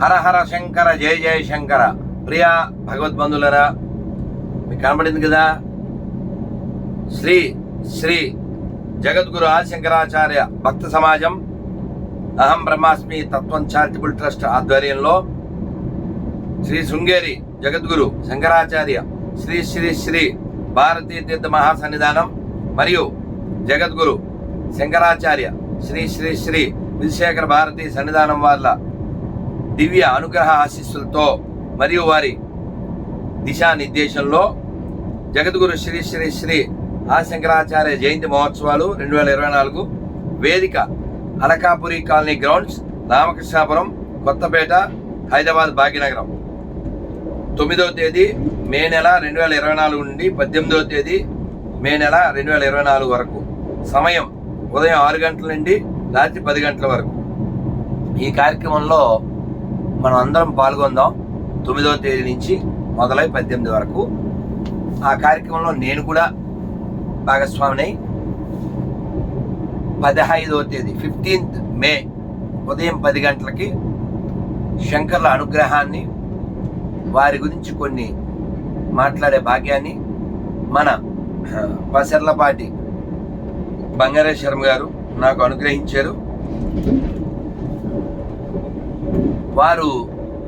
హర హర శంకర జయ జయ శంకర. ప్రియా భగవద్బంధులరా మీకు కనబడింది కదా? శ్రీ శ్రీ జగద్గురు ఆదిశంకరాచార్య భక్త సమాజం. అహం బ్రహ్మాస్మి తత్వం చారిటబుల్ ట్రస్ట్ ఆధ్వర్యంలో శ్రీ శృంగేరి జగద్గురు శంకరాచార్య శ్రీ శ్రీ శ్రీ భారతీ తీర్థ మహాసన్నిధానం మరియు జగద్గురు శంకరాచార్య శ్రీ శ్రీ శ్రీ విశేఖర భారతి సన్నిధానం వాళ్ళ దివ్య అనుగ్రహ ఆశీస్సులతో మరియు వారి దిశానిర్దేశంలో జగద్గురు శ్రీ శ్రీ శ్రీ ఆశంకరాచార్య జయంతి మహోత్సవాలు రెండు వేల ఇరవై నాలుగు వేదిక అలకాపురి కాలనీ గ్రౌండ్స్ రామకృష్ణాపురం కొత్తపేట హైదరాబాద్ భాగ్యనగరం. తొమ్మిదవ తేదీ మే నెల రెండు వేల ఇరవై నాలుగు నుండి పద్దెనిమిదవ తేదీ మే నెల రెండు వేల ఇరవై నాలుగు వరకు. సమయం ఉదయం ఆరు గంటల నుండి రాత్రి పది గంటల వరకు. ఈ కార్యక్రమంలో మనం అందరం పాల్గొందాం. తొమ్మిదవ తేదీ నుంచి మొదలై పద్దెనిమిది వరకు. ఆ కార్యక్రమంలో నేను కూడా భాగస్వామినై. పదహైదవ తేదీ ఫిఫ్టీన్త్ మే ఉదయం పది గంటలకి శంకర్ల అనుగ్రహాన్ని వారి గురించి కొన్ని మాట్లాడే భాగ్యాన్ని మన పసర్లపాటి బంగారేశ్వరం గారు నాకు అనుగ్రహించారు. వారు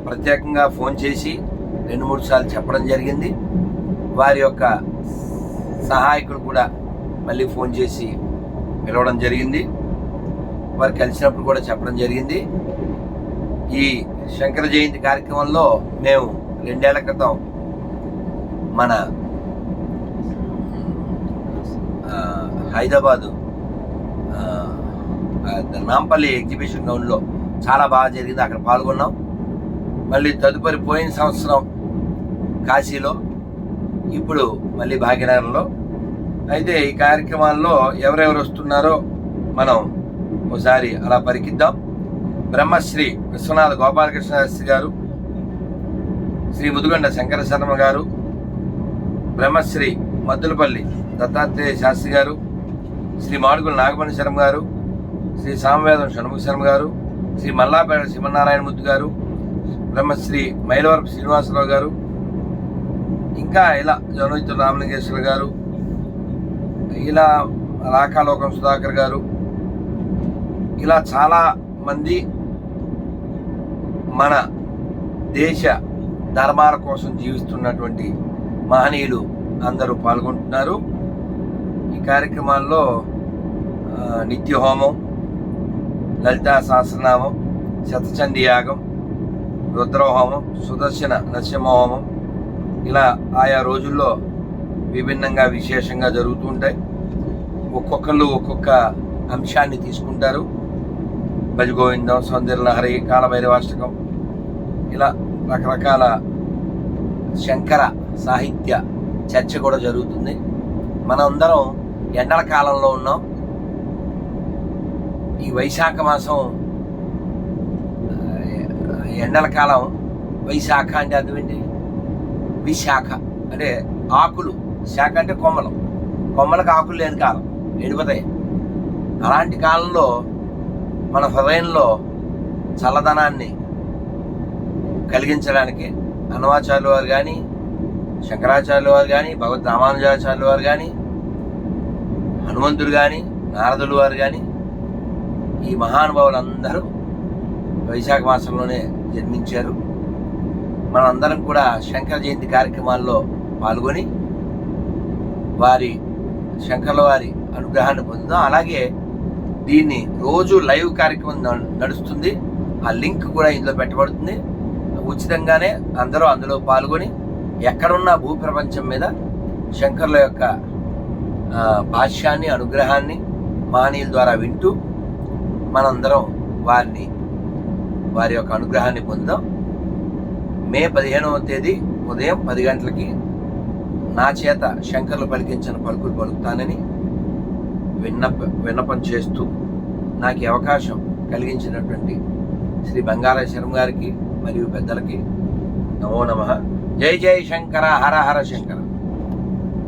ప్రత్యేకంగా ఫోన్ చేసి రెండు మూడు సార్లు చెప్పడం జరిగింది. వారి యొక్క సహాయకుడు కూడా మళ్ళీ ఫోన్ చేసి పిలవడం జరిగింది. వారు కలిసినప్పుడు కూడా చెప్పడం జరిగింది. ఈ శంకర జయంతి కార్యక్రమంలో మేము రెండేళ్ళ క్రితం మన హైదరాబాదు నాంపల్లి ఎగ్జిబిషన్ గ్రౌండ్లో చాలా బాగా జరిగింది. అక్కడ పాల్గొన్నాం. మళ్ళీ తదుపరి పోయిన సంవత్సరం కాశీలో ఇప్పుడు మళ్ళీ భాగ్యనగరంలో. అయితే ఈ కార్యక్రమాల్లో ఎవరెవరు వస్తున్నారో మనం ఒకసారి అలా పరికిద్దాం. బ్రహ్మశ్రీ విశ్వనాథ గోపాలకృష్ణ శాస్త్రి గారు శ్రీ ముదుగొండ శంకర శర్మ గారు బ్రహ్మశ్రీ మద్దులపల్లి దత్తాత్రేయ శాస్త్రి గారు శ్రీ మాడుగుల నాగమణి శర్మ గారు శ్రీ సామవేదం షణ్ముఖ శర్మ గారు శ్రీ మల్లాపేట శివనారాయణమూర్తి గారు బ్రహ్మశ్రీ మైలవరపు శ్రీనివాసరావు గారు ఇంకా ఇలా జనోజిత రామలింగేశ్వర గారు ఇలా రాకాలోకం సుధాకర్ గారు ఇలా చాలా మంది మన దేశ ధర్మాల కోసం జీవిస్తున్నటువంటి మహనీయులు అందరూ పాల్గొంటున్నారు. ఈ కార్యక్రమాల్లో నిత్య హోమం లలితా సహస్రనామం శతచండి యాగం రుద్రహోమం సుదర్శన నరసింహహోమం ఇలా ఆయా రోజుల్లో విభిన్నంగా విశేషంగా జరుగుతూ ఉంటాయి. ఒక్కొక్కళ్ళు ఒక్కొక్క అంశాన్ని తీసుకుంటారు. భజగోవిందం సౌందర్యలహరి కాలభైరవాష్టకం ఇలా రకరకాల శంకర సాహిత్య చర్చ కూడా జరుగుతుంది. మనందరం ఎండల కాలంలో ఉన్నాం. ఈ వైశాఖ మాసం ఎండల కాలం వైశాఖ అంటే అర్థమేంటి? విశాఖ. అంటే ఆకులు. శాఖ అంటే కొమ్మలు. కొమ్మలకు ఆకులు లేని కాలం. ఎండిపోతాయి. అలాంటి కాలంలో మన హృదయంలో చల్లదనాన్ని కలిగించడానికి అన్నమాచార్యుల వారు కానీ శంకరాచార్యుల వారు కానీ భగవద్ రామానుజాచార్యుల వారు కానీ హనుమంతుడు కానీ నారదులు వారు కానీ ఈ మహానుభావులందరూ వైశాఖ మాసంలోనే జన్మించారు. మనందరం కూడా శంకర జయంతి కార్యక్రమాల్లో పాల్గొని వారి శంకర్ల వారి అనుగ్రహాన్ని పొందుదాం. అలాగే దీన్ని రోజు లైవ్ కార్యక్రమం నడుస్తుంది. ఆ లింక్ కూడా ఇందులో పెట్టబడుతుంది. ఉచితంగానే అందరూ అందులో పాల్గొని ఎక్కడున్న భూప్రపంచం మీద శంకర్ల యొక్క భాష్యాన్ని అనుగ్రహాన్ని మహనీయుల ద్వారా వింటూ మనందరం వారిని వారి యొక్క అనుగ్రహాన్ని పొందాం మే పదిహేనవ తేదీ ఉదయం పది గంటలకి నా చేత శంకర్లు పలికించిన పలుకులు పలుకుతానని విన్నప విన్నపం చేస్తూ నాకు అవకాశం కలిగించినటువంటి శ్రీ బంగారా శర్మ గారికి మరియు పెద్దలకి నమో నమ. జై జై శంకర హర హర శంకర.